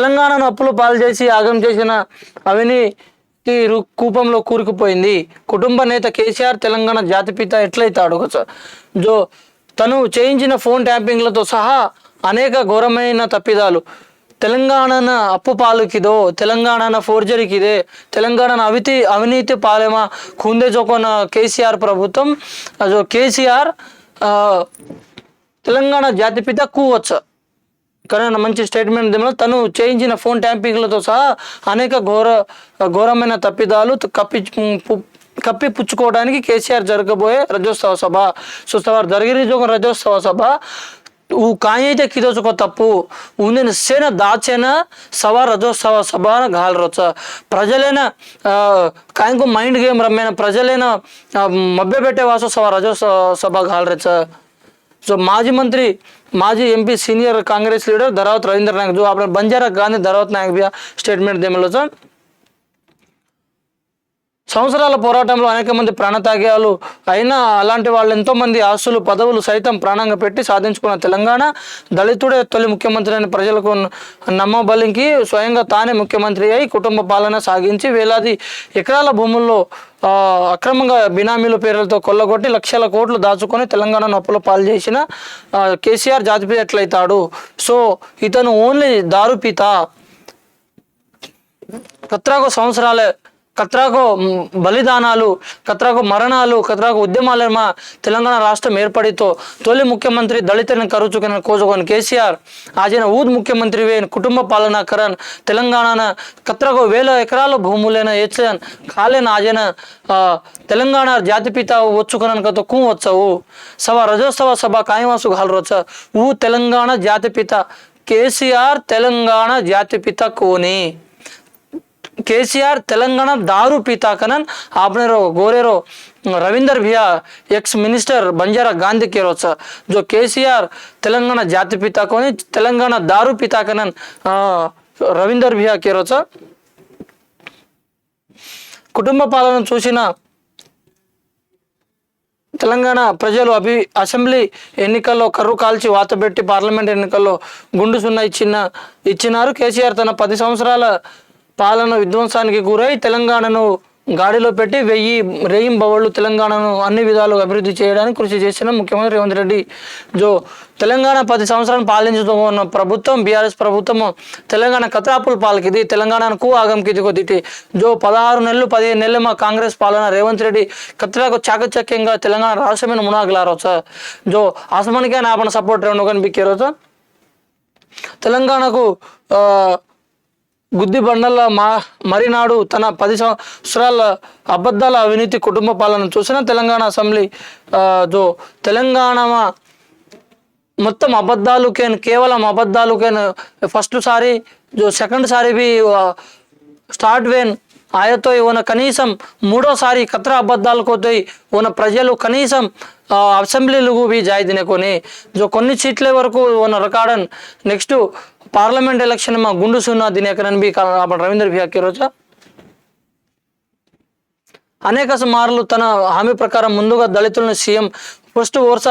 తెలంగాణను అప్పులు పాలు చేసి యాగం చేసిన అవినీతి కూపంలో కూరుకుపోయింది. కుటుంబ నేత కేసీఆర్ తెలంగాణ జాతిపిత ఎట్లయితాడు? జో తను చేయించిన ఫోన్ ట్యాంపింగ్లతో సహా అనేక ఘోరమైన తప్పిదాలు. తెలంగాణ అప్పు పాలుకిదో తెలంగాణ ఫోర్జరీకిదే తెలంగాణ అవితి అవినీతి పాలేమా కుందే చోకోన కేసీఆర్ ప్రభుత్వం. కేసీఆర్ తెలంగాణ జాతిపిత కూవచ్చు. కరోనా మంచి స్టేట్మెంట్ తను చేయించిన ఫోన్ ట్యాంపింగ్లతో సహా అనేక ఘోర ఘోరమైన తప్పిదాలు కప్పి కప్పి పుచ్చుకోవడానికి కేసీఆర్ జరగబోయే రజోత్సవ సభ. సుస్తవారు జరిగిన రజోత్సవ సభ. ఊ కాయైతే కిదోచుకో తప్పు. ఉందిన సేన దాచేన సవా రథోత్సవ సభాన గాలరొచ్చ. ప్రజలైన కాయంకు మైండ్ గేమ్ రమ్మైన ప్రజలైన మభ్యపెట్టే వాసు సవా రజోత్సవ సభ గాలరచ్చ. రేచ जो माजी मंत्री माजी MP senior Congress leader Dharavat Ravindra Naik जो आपने बंजारा गांधी धरावत नायक भी स्टेटमेंट देमलो సంవత్సరాల పోరాటంలో అనేక మంది ప్రాణత్యాగాలు. అయినా అలాంటి వాళ్ళు ఎంతోమంది ఆస్తులు పదవులు సైతం ప్రాణంగా పెట్టి సాధించుకున్న తెలంగాణ దళితుడే తొలి ముఖ్యమంత్రి అని ప్రజలకు నమ్మబలికి స్వయంగా తానే ముఖ్యమంత్రి అయి కుటుంబ పాలన సాగించి వేలాది ఎకరాల భూముల్లో అక్రమంగా బినామీల పేర్లతో కొల్లగొట్టి లక్షల కోట్లు దాచుకొని తెలంగాణ నొప్పులు పాలు చేసిన కేసీఆర్ జాతిపై ఎట్లయితాడు సో ఇతను ఓన్లీ దారుపిత. కత్రాకు సంవత్సరాలే కత్రాకు బలిదానాలు కత్రాకు మరణాలు కత్రాకు ఉద్యమాల తెలంగాణ రాష్ట్రం ఏర్పడితో తొలి ముఖ్యమంత్రి దళితులను కరుచుకున్న కోసుకొని కేసీఆర్ ఆజైన ఊద్ ముఖ్యమంత్రి వేన్ కుటుంబ పాలన కరణ్ తెలంగాణ కత్రాకు వేల ఎకరాల భూములైన ఏచన్ కాలేన ఆజైన తెలంగాణ జాతిపిత వచ్చుకున్నాను కథ కూ వచ్చావు సభ రజోత్సవ సభ కాయమాసు ఘాలరొచ్చ ఊ తెలంగాణ జాతిపిత కేసీఆర్ తెలంగాణ జాతిపిత కోని. केसीआर तेलंगाना दारू पीता कनन आपने रो गोरे रो रविंदर भैया एक्स मिनिस्टर बंजारा गांधी के रोच जो केसीआर तेलंगाना जाति पिता को तेलंगाना दारू पिता कनन ఆ, రవీందర్ భియా కే రోచ కుటుంబ పాలన చూసిన తెలంగాణ ప్రజలు అభి అసెంబ్లీ ఎన్నికల్లో కర్రు కాల్చి వాతబెట్టి పార్లమెంట్ ఎన్నికల్లో గుండు సున్నా ఇచ్చిన ఇచ్చినారు కేసీఆర్ తన పది సంవత్సరాల పాలన విధ్వంసానికి గురై తెలంగాణను గాడిలో పెట్టి వెయ్యి రేయింబవళ్ళు తెలంగాణను అన్ని విధాలు అభివృద్ధి చేయడానికి కృషి చేసిన ముఖ్యమంత్రి రేవంత్ రెడ్డి. జో తెలంగాణ పది సంవత్సరాలు పాలించుతున్న ప్రభుత్వం బీఆర్ఎస్ ప్రభుత్వం తెలంగాణ కత్రాపుల పాలకిది తెలంగాణకు ఆగంకిది కొద్దిటి జో పదహారు నెలలు పదిహేను నెలలు మా కాంగ్రెస్ పాలన రేవంత్ రెడ్డి కత్రాకు చాకచక్యంగా తెలంగాణ రాష్ట్రమైన మునాగలారో సార్. జో ఆసమానికే నాపన సపోర్ట్ రెండు కానీ సార్. తెలంగాణకు గుద్ది బండల మా మరినాడు తన పది సంవత్సరాల అబద్ధాల అవినీతి కుటుంబ పాలన చూసిన తెలంగాణ అసెంబ్లీ జో తెలంగాణ మొత్తం అబద్ధాలు కేవలం అబద్ధాలు ఫస్ట్ సారి జో సెకండ్ సారి బి స్టార్ట్ వేన్ ఆయతో ఉన్న కనీసం మూడోసారి కత్ర అబద్ధాలు కోతాయి ఉన్న ప్రజలు కనీసం అసెంబ్లీలు బి జాయి తినేకొని జో కొన్ని సీట్ల వరకు ఉన్న రికార్డన్. నెక్స్ట్ పార్లమెంట్ ఎలక్షన్ మా గుండు సున్నా దీని ఎక్కడ బి రవీంద్ర బిహాకి రోజా అనేక సార్లు తన హామీ ప్రకారం ముందుగా దళితులను సీఎం ఫస్ట్ ఓర్స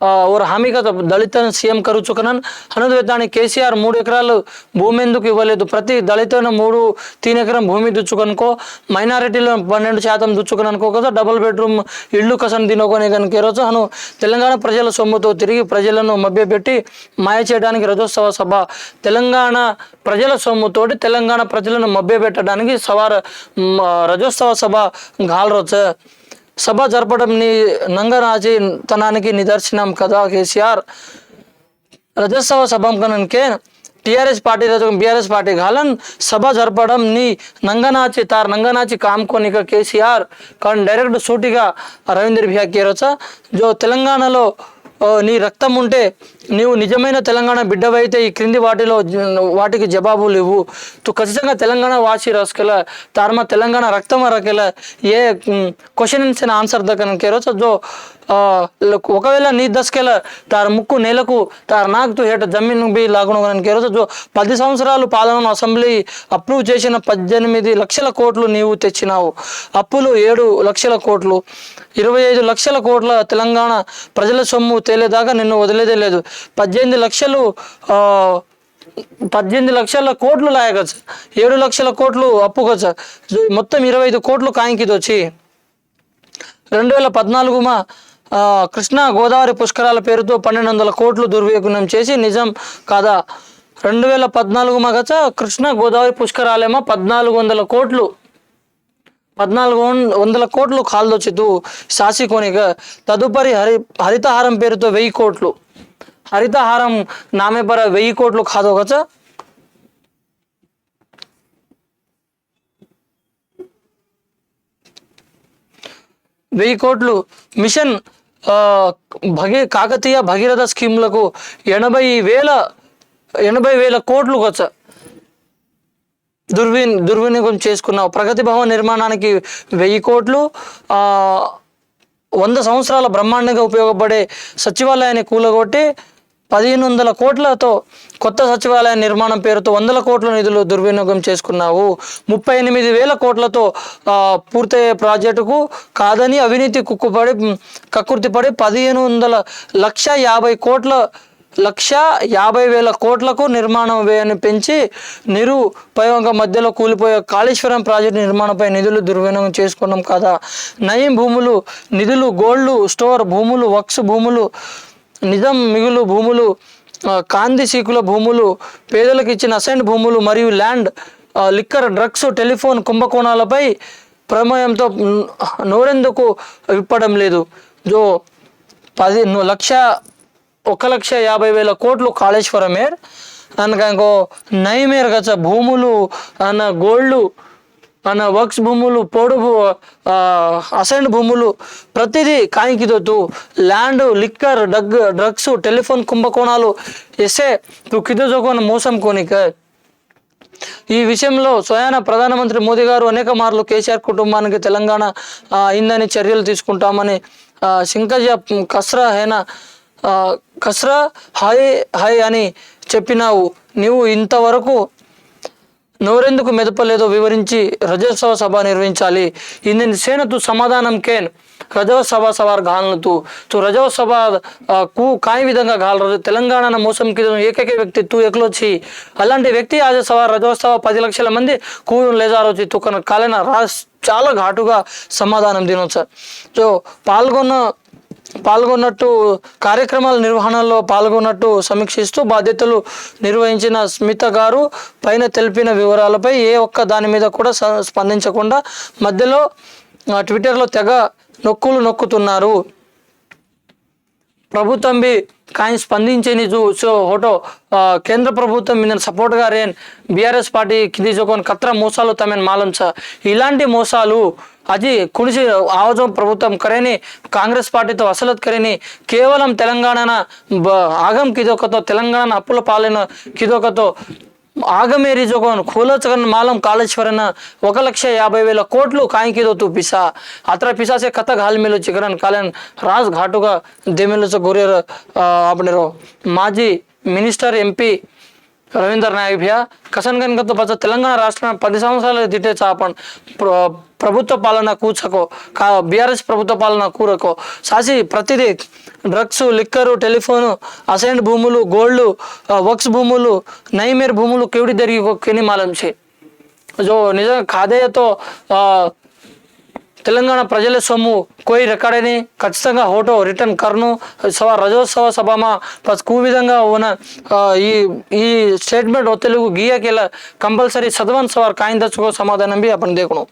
ఆ, ఓర్ హామీగా దళితను సీఎం కరుచుకున్నాను అనదు దాని కేసీఆర్ మూడు ఎకరాలు భూమి ఎందుకు ఇవ్వలేదు? ప్రతి దళితులను మూడు తీన్ ఎకరం భూమి దుచ్చుకనుకో మైనారిటీలో పన్నెండు శాతం దుచ్చుకుననుకో కదా డబుల్ బెడ్రూమ్ ఇళ్ళు కసన్ తినోకొని కనుక ఈరోజు రోజు అను తెలంగాణ ప్రజల సొమ్ముతో తిరిగి ప్రజలను మభ్యపెట్టి మాయ చేయడానికి రజోత్సవ సభ. తెలంగాణ ప్రజల సొమ్ముతోటి తెలంగాణ ప్రజలను మభ్యపెట్టడానికి సవార రజోత్సవ సభ గాల్రోచ సభ జరపడం నీ నంగరాజీ తనానికి నిదర్శనం కదా కేసీఆర్. రజోత్సవ సభంకనకే టిఆర్ఎస్ పార్టీ బీఆర్ఎస్ పార్టీ గాలన్ సభ జరపడం నీ నంగనాచి తార్ నంగనాచి కామ్కోనిక కేసీఆర్. కానీ డైరెక్ట్ సూటిగా రవీంద్ర భ్యా కేరచ జో తెలంగాణలో నీ రక్తం ఉంటే నీవు నిజమైన తెలంగాణ బిడ్డవైతే ఈ క్రింది వాటిలో వాటికి జవాబు లేవు తు ఖచ్చితంగా తెలంగాణ వాసి రాసుకెలా తారమ తెలంగాణ రక్తం రకేలా ఏ క్వశ్చన్ ఆన్సర్ దక్కన కేరొచ్చ జో ఒకవేళ నీ దశకెల తార ముక్కు నేలకు తార నాకు ఏట జమీన్ బి లాగును కేరొచ్చ పది సంవత్సరాలు పాలనను అసెంబ్లీ అప్రూవ్ చేసిన పద్దెనిమిది లక్షల కోట్లు నీవు తెచ్చినావు. అప్పులు ఏడు లక్షల కోట్లు. ఇరవై ఐదు లక్షల కోట్ల తెలంగాణ ప్రజల సొమ్ము తేలేదాకా నిన్ను వదిలేదే లేదు. పద్దెనిమిది లక్షలు పద్దెనిమిది లక్షల కోట్లు లాయక ఏడు లక్షల కోట్లు అప్పు కదా మొత్తం ఇరవై ఐదు కోట్లు కాంకిదొచ్చి వచ్చి రెండు వేల పద్నాలుగుమా మా కృష్ణా గోదావరి పుష్కరాల పేరుతో పన్నెండు వందల కోట్లు దుర్వినియోగం చేసి నిజం కాదా? రెండు వేల పద్నాలుగు మగచ కృష్ణా గోదావరి పుష్కరాలేమో పద్నాలుగు వందల కోట్లు పద్నాలుగు వం- వందల కోట్లు కాల్దొచ్చితూ శాసికోనిగ తదుపరి హరి హరితహారం పేరుతో వెయ్యి కోట్లు. హరితహారం నామే పర వెయ్యి కోట్లు కాదు కదా వెయ్యి కోట్లు. మిషన్ భగీ కాకతీయ భగీరథ స్కీమ్లకు ఎనభై వేల ఎనభై వేల కోట్లు వచ్చా దుర్వి దుర్వినియోగం చేసుకున్నావు ప్రగతి భవన్ నిర్మాణానికి వెయ్యి కోట్లు వంద సంవత్సరాల బ్రహ్మాండంగా ఉపయోగపడే సచివాలయాన్ని కూలగొట్టి పదిహేను వందల కోట్లతో కొత్త సచివాలయ నిర్మాణం పేరుతో వందల కోట్ల నిధులు దుర్వినియోగం చేసుకున్నావు. ముప్పై ఎనిమిది వేల కోట్లతో పూర్తయ్యే ప్రాజెక్టుకు కాదని అవినీతి కుక్కుపడి మ్, కక్కుర్తిపడి పదిహేను వందల లక్ష యాభై కోట్ల లక్ష యాభై వేల కోట్లకు నిర్మాణం వ్యయాన్ని పెంచి నిరుపయోగ మధ్యలో కూలిపోయే కాళేశ్వరం ప్రాజెక్టు నిర్మాణంపై నిధులు దుర్వినియోగం చేసుకున్నాం కదా. నయం భూములు నిధులు గోల్డ్ స్టోర్ భూములు వక్స్ భూములు నిజం మిగులు భూములు కాంతి సీకుల భూములు పేదలకు ఇచ్చిన అసైన్ భూములు మరియు ల్యాండ్ లిక్కర్ డ్రగ్స్ టెలిఫోన్ కుంభకోణాలపై ప్రమేయంతో నోరెందుకు విప్పడం లేదు? జో పది లక్ష ఒక లక్ష యాభై వేల కోట్లు కాళేశ్వరమేర్ అనగా ఇంకో నైమేర్ గచ్చ భూములు అన్న గోల్డ్ మన వర్క్స్ భూములు పొడు అసైన్ భూములు ప్రతిదీ కాయింకిదొద్దు land liquor drug drugs telephone కుంభకోణాలు ఎసే తు కిదోజోకోన మోసం కోనిక. ఈ విషయంలో స్వయాన ప్రధానమంత్రి మోదీ గారు అనేక మార్లు కేసీఆర్ కుటుంబానికి తెలంగాణ ఇందని అయిందని చర్యలు తీసుకుంటామని శంకజ కస్రా హేనా కస్రా హాయ్ హాయ్ అని చెప్పినావు. నీవు ఇంతవరకు నోరెందుకు మెదపలేదో వివరించి రజోత్సవ సభ నిర్వహించాలి. ఇందిని సేనతు సమాధానం కేన్. రజోత్సవ సవార్ గాలను తు తు రజోత్సవ కు కాయి విధంగా గాలరు. తెలంగాణ మోసం కింద ఏకైక వ్యక్తి తూ ఎక్లోచి. అలాంటి వ్యక్తి ఆజ సవార్ రజోత్సవ పది లక్షల మంది కూడు లేజారోచి తు కన కాలన రాస్ చాలా ఘాటుగా సమాధానం తినొచ్చు సో పాల్గొన్న పాల్గొన్నట్టు కార్యక్రమాల నిర్వహణలో పాల్గొన్నట్టు సమీక్షిస్తూ బాధ్యతలు నిర్వహించిన స్మిత గారు పైన తెలిపిన వివరాలపై ఏ ఒక్క దాని మీద కూడా స్పందించకుండా మధ్యలో ట్విట్టర్లో తెగ నొక్కులు నొక్కుతున్నారు. ప్రభుత్వం బి కానీ స్పందించని చూ సో హోటో కేంద్ర ప్రభుత్వం మీద సపోర్ట్గా రేన్ బీఆర్ఎస్ పార్టీ కింది చూకొని కత్ర మోసాలు తమని మాలంచ. ఇలాంటి మోసాలు అది ಕುಣಿಸಿ ಆವಜೋ ప్రభుత్వం కరేని కాంగ్రెస్ పార్టీతో అసలు కరేని కేవలం తెలంగాణ ఆగం కిదోకతో తెలంగాణ అప్పుల పాలన కిదోకతో ఆగమేరి జోగోన్ ఖోలచగన్ మాలం కాళేశ్వరన ఒక లక్ష యాభై వేల కోట్లు కాంకిదోతు పిసా. అత్ర పిసాసే కథ హాల్మేలు చికరన్ కాలన్ రాజ్ ఘాటుగా దేమేలుచ గొరియర్ ఆపడేరో మాజీ మినిస్టర్ ఎంపీ రవీందర్ నాయక్ భయ్యా కసన్ గన్గతో పచ్చ తెలంగాణ రాష్ట్రం పది సంవత్సరాలు తిట్టే చాపన్. ప్రభుత్వ పాలన కూచకో. కా బీఆర్ఎస్ ప్రభుత్వ పాలన కూరకో. సాసి ప్రతిదీ డ్రగ్స్ లిక్కరు టెలిఫోను అసైన్డ్ భూములు గోల్డ్ వక్స్ భూములు నైమేర్ భూములు కేవిడి జరిగి కెని మాలంచి జో నిజంగా ఖాదేయతో తెలంగాణ ప్రజల సొమ్ము కోయి రికార్డని ఖచ్చితంగా హోటో రిటర్న్ కర్ను సభ రజోత్సవ సభమా ప్లస్ కూ విధంగా ఉన్న ఈ ఈ స్టేట్మెంట్ తెలుగు గీయకెಲ್ಲ కంపల్సరీ సదవన్ సవార్ కాయిన్ దచ్చుకో సమాధానం బి అప్పుడు దేకును.